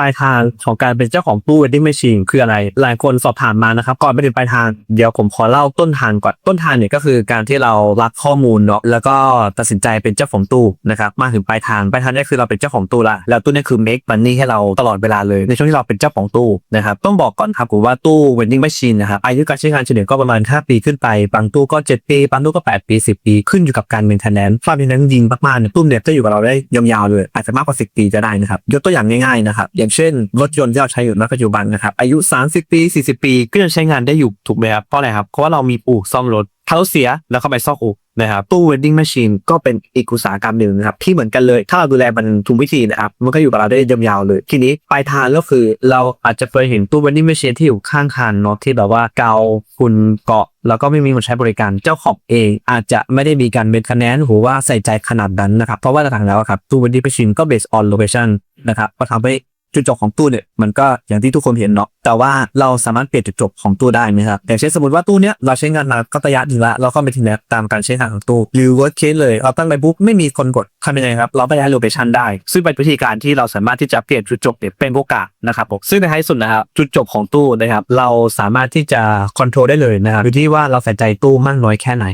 ปลายทางของการเป็นเจ้าของตู้ vending machine คืออะไร หลายคนสอบถามมานะครับ ก่อนไปถึงปลายทาง เดี๋ยวผมขอเล่าต้นทางก่อน ต้นทางเนี่ยก็คือการที่เรารับข้อมูลเนาะ แล้วก็ตัดสินใจเป็นเจ้าของตู้นะครับ มาถึงปลายทาง ปลายทางนี่คือเราเป็นเจ้าของตู้ละ แล้วตู้นี่คือ make money ให้เราตลอดเวลาเลย ในช่วงที่เราเป็นเจ้าของตู้นะครับ ต้องบอกก่อนครับผมว่าตู้ vending machine นะครับอายุการใช้งานเฉลี่ยก็ประมาณ 5 ปีขึ้นไป บางตู้ก็ 7 ปี บางตู้ก็ 8 ปี 10 ปี ขึ้นอยู่กับการ maintenance ความ maintenance ยิงมากๆเนี่ยตู้เนี่ยจะอยู่กับเราได้ยาวๆเลย อาจจะมากกว่า 10 ปีจะได้นะครับ ยกตัวอย่างง่ายๆนะครับอย่างเช่น รถยนต์ที่เราใช้อยู่ณปัจจุบันนะครับ อายุ 30 ปี 40 ปีก็ยังใช้งานได้อยู่ถูกไหมครับเพราะอะไรครับ เพราะว่าเรามีอู่ซ่อมรถถ้ารถเสียแล้วเข้าไปซ่อมอู่นะครับตู้ vending machine ก็เป็นอีกอุตสาหกรรมหนึ่งนะครับที่เหมือนกันเลย ถ้าเราดูแลมันถูกวิธีนะครับมันก็อยู่กับเราได้ยาวๆเลย ทีนี้ปลายทางก็คือเราอาจจะเคยเห็นตู้ vending machine ที่อยู่ข้างทางเนาะที่แบบว่าเกาฝุ่นเกาะแล้วก็ไม่มีคนใช้บริการเจ้าของเองอาจจะไม่ได้มีการเมนคะแนนหรือว่าใส่ใจขนาดนั้นนะครับเพราะว่าหลังๆแล้วครับตู้ vending machine ก็ based on location นะครับก็ทำให้ จุดจบของตู้เนี่ยมันก็อย่างที่ทุกคนเห็นเนาะแต่ว่าเราสามารถเปลี่ยนจุดจบของตู้ได้ไหมครับอย่างเช่นสมมติว่าตู้เนี้ยเราใช้งานมาก็ระยะหนึ่งละเราก็ไปถึงแล้วตามการใช้งานของตู้หรือ worst case เลยเราตั้งไปปุ๊บไม่มีคนกดทำยังไงครับเราไปย้ายโลเคชันได้ ซึ่งเป็นวิธีการที่เราสามารถที่จะเปลี่ยนจุดจบเนี่ยเป็นโอกาสนะครับผมซึ่งในท้ายสุดนะครับจุดจบของตู้นะครับเราสามารถที่จะคอนโทรลได้เลยนะครับอยู่ที่ว่าเราใส่ใจตู้มากน้อยแค่ไหน